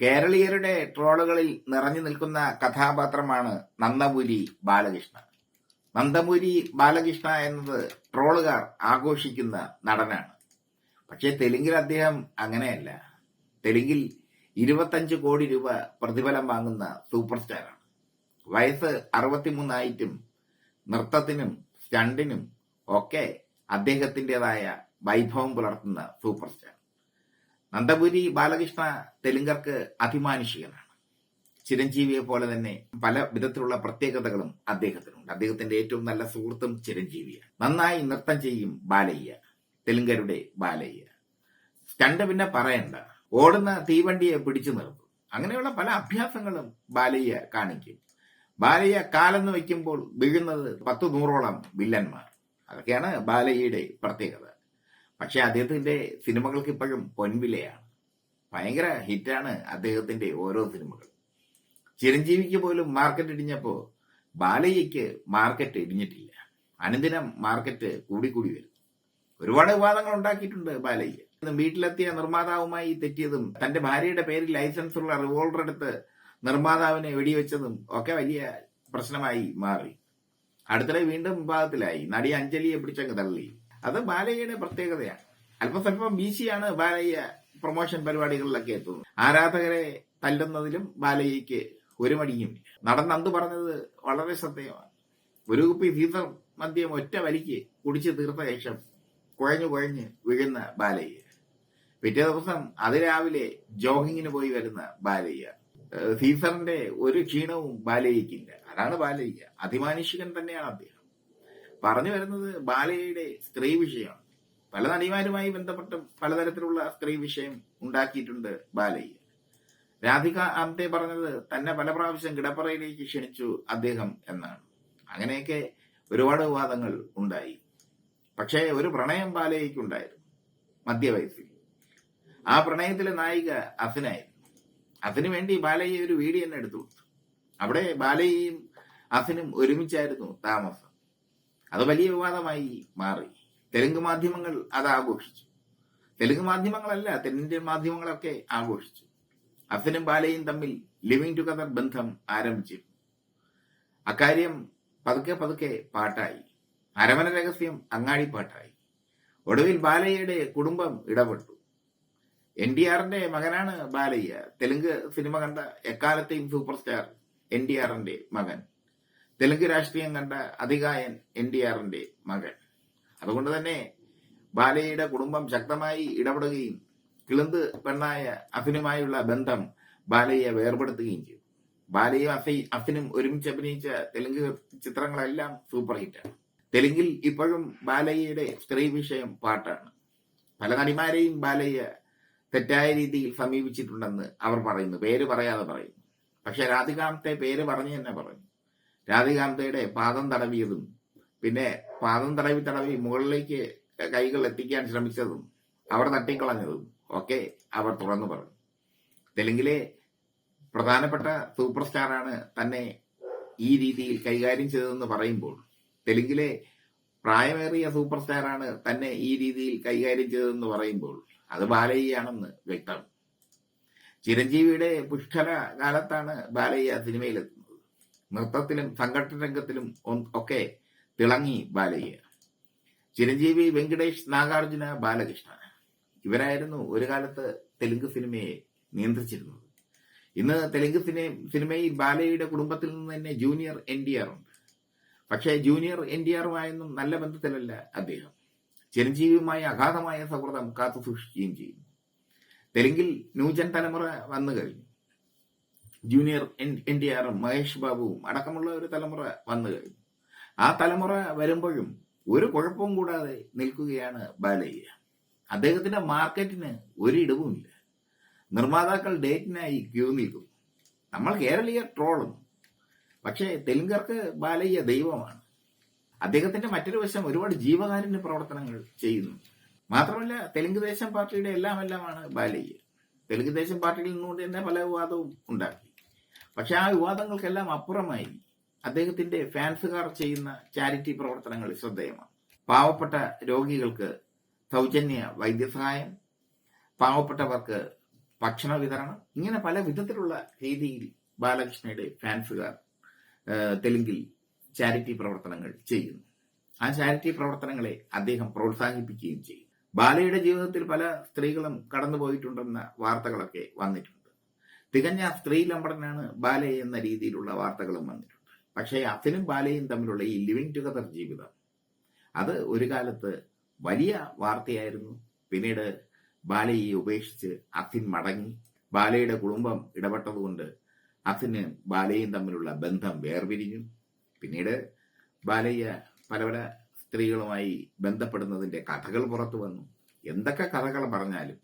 കേരളീയരുടെ ട്രോളുകളിൽ നിറഞ്ഞു നിൽക്കുന്ന കഥാപാത്രമാണ് നന്ദമുരി ബാലകൃഷ്ണൻ നന്ദമുരി ബാലകൃഷ്ണ എന്നത് ട്രോളുകാർ ആഘോഷിക്കുന്ന നടനാണ്. പക്ഷേ തെലുങ്കിൽ അദ്ദേഹം അങ്ങനെയല്ല. തെലുങ്കിൽ ഇരുപത്തഞ്ച് കോടി രൂപ പ്രതിഫലം വാങ്ങുന്ന സൂപ്പർ സ്റ്റാറാണ് വയസ്സ് അറുപത്തിമൂന്നായിട്ടും നൃത്തത്തിനും സ്റ്റണ്ടിനും ഒക്കെ അദ്ദേഹത്തിന്റെതായ വൈഭവം പുലർത്തുന്ന സൂപ്പർ സ്റ്റാർ നന്ദപുരി ബാലകൃഷ്ണ തെലുങ്കർക്ക് അഭിമാനുഷികനാണ്. ചിരഞ്ജീവിയെ പോലെ തന്നെ പല വിധത്തിലുള്ള പ്രത്യേകതകളും അദ്ദേഹത്തിനുണ്ട്. അദ്ദേഹത്തിന്റെ ഏറ്റവും നല്ല സുഹൃത്തും ചിരഞ്ജീവിയാണ്. നന്നായി നൃത്തം ചെയ്യും ബാലയ്യ. തെലുങ്കരുടെ ബാലയ്യ. സ്റ്റണ്ട് പിന്നെ പറയണ്ട. ഓടുന്ന തീവണ്ടിയെ പിടിച്ചു നിർത്തും. അങ്ങനെയുള്ള പല അഭ്യാസങ്ങളും ബാലയ്യ കാണിക്കും. ബാലയ്യ കാലെന്ന് വയ്ക്കുമ്പോൾ വീഴുന്നത് പത്തു നൂറോളം വില്ലന്മാർ. അതൊക്കെയാണ് ബാലയ്യയുടെ പ്രത്യേകത. പക്ഷെ അദ്ദേഹത്തിന്റെ സിനിമകൾക്ക് ഇപ്പോഴും പൊൻവിലയാണ്. ഭയങ്കര ഹിറ്റാണ് അദ്ദേഹത്തിന്റെ ഓരോ സിനിമകൾ. ചിരഞ്ജീവിക്ക് പോലും മാർക്കറ്റ് ഇടിഞ്ഞപ്പോ ബാലയ്യക്ക് മാർക്കറ്റ് ഇടിഞ്ഞിട്ടില്ല. അനുദിനം മാർക്കറ്റ് കൂടിക്കൂടി വരും. ഒരുപാട് വിവാദങ്ങൾ ഉണ്ടാക്കിയിട്ടുണ്ട് ബാലയ്യ വീട്ടിലെത്തിയ നിർമ്മാതാവുമായി തെറ്റിയതും തന്റെ ഭാര്യയുടെ പേരിൽ ലൈസൻസ് ഉള്ള റിവോൾവർ എടുത്ത് നിർമ്മാതാവിനെ വെടിവെച്ചതും ഒക്കെ വലിയ പ്രശ്നമായി മാറി. അടുത്തിടെ വീണ്ടും വിവാദത്തിലായി. നടി അഞ്ജലിയെ പിടിച്ചങ്ങ് തള്ളി. അത് ബാലയ്യയുടെ പ്രത്യേകതയാണ്. അല്പസ്വല്പം വീശിയാണ് ബാലയ്യ പ്രൊമോഷൻ പരിപാടികളിലൊക്കെ എത്തുന്നത്. ആരാധകരെ തല്ലുന്നതിലും ബാലയ്യക്ക് ഒരു മടിയുമില്ല നടൻ നന്ദു പറഞ്ഞത് വളരെ ശ്രദ്ധേയമാണ്. ഒരു കുപ്പി സീസർ മദ്യം ഒറ്റ വലിക്ക് കുടിച്ച് തീർത്ത ശേഷം കുഴഞ്ഞു കുഴഞ്ഞ് വീഴുന്ന ബാലയ്യ. പിറ്റേ ദിവസം അതിരാവിലെ ജോഗിങ്ങിന് പോയി വരുന്ന ബാലയ്യ. സീസറിന്റെ ഒരു ക്ഷീണവും ബാലയ്യക്കില്ല അതാണ് ബാലയ്യ. അതിമാനുഷികൻ തന്നെയാണ് അദ്ദേഹം. പറഞ്ഞു വരുന്നത് ബാലയുടെ സ്ത്രീ വിഷയമാണ്. പല നടിമാരുമായി ബന്ധപ്പെട്ട പലതരത്തിലുള്ള സ്ത്രീ വിഷയം ഉണ്ടാക്കിയിട്ടുണ്ട് ബാലയ്യ. രാധിക ആംതെ പറഞ്ഞത് തന്നെ പല പ്രാവശ്യം കിടപ്പറയിലേക്ക് ക്ഷണിച്ചു അദ്ദേഹം എന്നാണ്. അങ്ങനെയൊക്കെ ഒരുപാട് വിവാദങ്ങൾ ഉണ്ടായി. പക്ഷേ ഒരു പ്രണയം ബാലയ്ക്കുണ്ടായിരുന്നു മധ്യവയസ്സിൽ. ആ പ്രണയത്തിലെ നായിക അസിനായിരുന്നു. അതിനു വേണ്ടി ബാലയ്യ ഒരു വീഡിയോ തന്നെ എടുത്തു കൊടുത്തു. അവിടെ ബാലയ്യയും അസിനും ഒരുമിച്ചായിരുന്നു താമസം. അത് വലിയ വിവാദമായി മാറി. തെലുങ്ക് മാധ്യമങ്ങൾ അത് ആഘോഷിച്ചു. തെലുങ്ക് മാധ്യമങ്ങളല്ല തെന്നിന്ത്യൻ മാധ്യമങ്ങളൊക്കെ ആഘോഷിച്ചു. അഫിനും ബാലയും തമ്മിൽ ലിവിംഗ് ടുഗദർ ബന്ധം ആരംഭിച്ചു. അക്കാര്യം പതുക്കെ പതുക്കെ പാട്ടായി. അരമന രഹസ്യം അങ്ങാടി പാട്ടായി ഒടുവിൽ ബാലയ്യയുടെ കുടുംബം ഇടപെട്ടു. എൻ ഡി ആറിന്റെ മകനാണ് ബാലയ്യ. തെലുങ്ക് സിനിമ കണ്ട എക്കാലത്തെയും സൂപ്പർ സ്റ്റാർ എൻ ഡി ആറിന്റെ മകൻ. തെലുങ്ക് രാഷ്ട്രീയം കണ്ട അധികായൻ എൻ ഡി ആറിന്റെ മകൻ. അതുകൊണ്ട് തന്നെ ബാലയുടെ കുടുംബം ശക്തമായി ഇടപെടുകയും കിളുന്ത് പെണ്ണായ അഫിനുമായുള്ള ബന്ധം ബാലയെ വേർപെടുത്തുകയും ചെയ്തു. ബാലയും അഫി അഫിനും ഒരുമിച്ച് അഭിനയിച്ച തെലുങ്ക് ചിത്രങ്ങളെല്ലാം സൂപ്പർ ഹിറ്റാണ് തെലുങ്കിൽ ഇപ്പോഴും ബാലയ്യയുടെ സ്ത്രീ വിഷയം പാട്ടാണ്. പല നടിമാരെയും ബാലയ്യ തെറ്റായ രീതിയിൽ സമീപിച്ചിട്ടുണ്ടെന്ന് അവർ പറയുന്നു പേര് പറയാതെ പറയുന്നു. പക്ഷെ രാധികാന്തെ പേര് പറഞ്ഞു തന്നെ പറഞ്ഞു രാധികാന്തയുടെ പാദം തടവിയതും പിന്നെ പാദം തടവി തടവി മുകളിലേക്ക് കൈകൾ എത്തിക്കാൻ ശ്രമിച്ചതും അവർ തട്ടിക്കളഞ്ഞതും ഒക്കെ അവർ തുറന്നു പറഞ്ഞു. തെലുങ്കിലെ പ്രധാനപ്പെട്ട സൂപ്പർ സ്റ്റാറാണ് തന്നെ ഈ രീതിയിൽ കൈകാര്യം ചെയ്തതെന്ന് പറയുമ്പോൾ തെലുങ്കിലെ പ്രായമേറിയ സൂപ്പർ സ്റ്റാറാണ് തന്നെ ഈ രീതിയിൽ കൈകാര്യം ചെയ്തതെന്ന് പറയുമ്പോൾ അത് ബാലയ്യാണെന്ന് വ്യക്തം ചിരഞ്ജീവിയുടെ പുഷ്കര കാലത്താണ് ബാലയ്യ സിനിമയിലെത്തുന്നത് നൃത്തത്തിലും സംഘടന രംഗത്തിലും ഒക്കെ തിളങ്ങി ബാലയ്യ. ചിരഞ്ജീവി വെങ്കടേഷ് നാഗാർജുന ബാലകൃഷ്ണ ഇവരായിരുന്നു ഒരു കാലത്ത് തെലുങ്ക് സിനിമയെ നിയന്ത്രിച്ചിരുന്നത്. ഇന്ന് തെലുങ്ക് സിനി- സിനിമയിൽ ബാലയുടെ കുടുംബത്തിൽ നിന്ന് തന്നെ ജൂനിയർ എൻ ഡി ആർ ഉണ്ട്. പക്ഷേ ജൂനിയർ എൻ ഡി ആറുമായൊന്നും നല്ല ബന്ധത്തിലല്ല അദ്ദേഹം. ചിരഞ്ജീവിയുമായി അഗാധമായ സൗഹൃദം കാത്തു സൂക്ഷിക്കുകയും ചെയ്യുന്നു. തെലുങ്കിൽ ന്യൂജൻ തലമുറ വന്നു കഴിഞ്ഞു. ജൂനിയർ എൻ ഡി ആറും മഹേഷ് ബാബുവും അടക്കമുള്ള ഒരു തലമുറ വന്നു കഴിഞ്ഞു. ആ തലമുറ വരുമ്പോഴും ഒരു കുഴപ്പവും കൂടാതെ നിൽക്കുകയാണ് ബാലയ്യ. അദ്ദേഹത്തിന്റെ മാർക്കറ്റിന് ഒരു ഇടവുമില്ല. നിർമ്മാതാക്കൾ ഡേറ്റിനായി ക്യൂ നിൽക്കുന്നു. നമ്മൾ കേരളീയ ട്രോളും. പക്ഷേ തെലുങ്കർക്ക് ബാലയ്യ ദൈവമാണ്. അദ്ദേഹത്തിന്റെ മറ്റൊരു വശം ഒരുപാട് ജീവകാരുണ്യ പ്രവർത്തനങ്ങൾ ചെയ്യുന്നു. മാത്രമല്ല തെലുങ്ക് ദേശം പാർട്ടിയുടെ എല്ലാം എല്ലാമാണ് ബാലയ്യ. തെലുങ്ക് ദേശം പാർട്ടിയിൽ നിന്നുകൊണ്ട് തന്നെ പല വിവാദവും ഉണ്ടാക്കി. പക്ഷെ ആ വിവാദങ്ങൾക്കെല്ലാം അപ്പുറമായി അദ്ദേഹത്തിന്റെ ഫാൻസുകാർ ചെയ്യുന്ന ചാരിറ്റി പ്രവർത്തനങ്ങൾ ശ്രദ്ധേയമാണ്. പാവപ്പെട്ട രോഗികൾക്ക് സൗജന്യ വൈദ്യസഹായം പാവപ്പെട്ടവർക്ക് ഭക്ഷണ വിതരണം ഇങ്ങനെ പല വിധത്തിലുള്ള രീതിയിൽ ബാലകൃഷ്ണയുടെ ഫാൻസുകാർ തെലുങ്കിൽ ചാരിറ്റി പ്രവർത്തനങ്ങൾ ചെയ്യുന്നു. ആ ചാരിറ്റി പ്രവർത്തനങ്ങളെ അദ്ദേഹം പ്രോത്സാഹിപ്പിക്കുകയും ചെയ്യും. ബാലയുടെ ജീവിതത്തിൽ പല സ്ത്രീകളും കടന്നുപോയിട്ടുണ്ടെന്ന വാർത്തകളൊക്കെ വന്നിട്ടുണ്ട്. തികഞ്ഞ സ്ത്രീ ലംബടനാണ് ബാല എന്ന രീതിയിലുള്ള വാർത്തകളും വന്നിട്ടുണ്ട്. പക്ഷേ അച്ഛനും ബാലയും തമ്മിലുള്ള ഈ ലിവിങ് ടുഗദർ ജീവിതം അത് ഒരു കാലത്ത് വലിയ വാർത്തയായിരുന്നു. പിന്നീട് ബാലയെ ഉപേക്ഷിച്ച് അച്ഛൻ മടങ്ങി. ബാലയുടെ കുടുംബം ഇടപെട്ടതുകൊണ്ട് അച്ഛന് ബാലയും തമ്മിലുള്ള ബന്ധം വേർപിരിഞ്ഞു. പിന്നീട് ബാലയ്യ പല പല സ്ത്രീകളുമായി ബന്ധപ്പെടുന്നതിന്റെ കഥകൾ പുറത്തു വന്നു. എന്തൊക്കെ കഥകൾ പറഞ്ഞാലും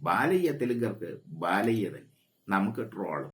ബാലയ്യ തെലുങ്കർക്ക് ബാലയ്യ തന്നെ നമുക്ക് ട്രോളും.